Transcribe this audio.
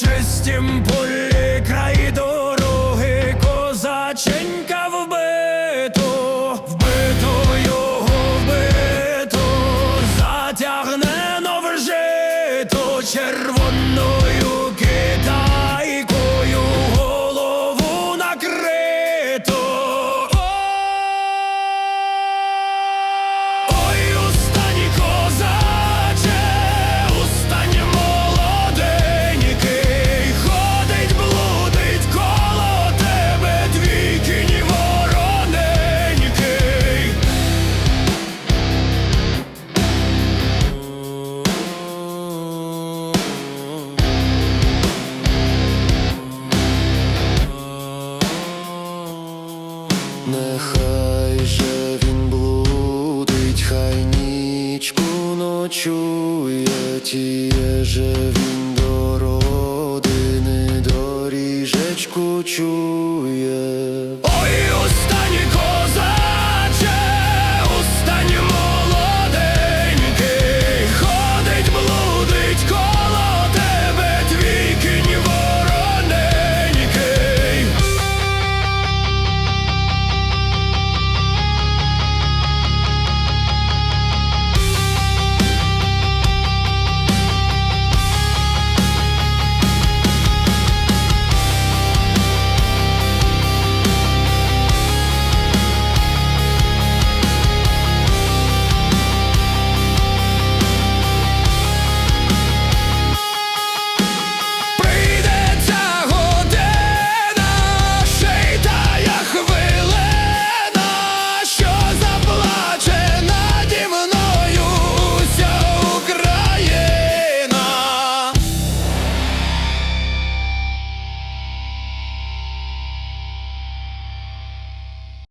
Чистім полі край дороги козаченька вбито, вбито його вбито, затягнено в жито. Червоно. Нехай же він блудить, хай нічку ночує, тіє же він до родини, доріжечку чує.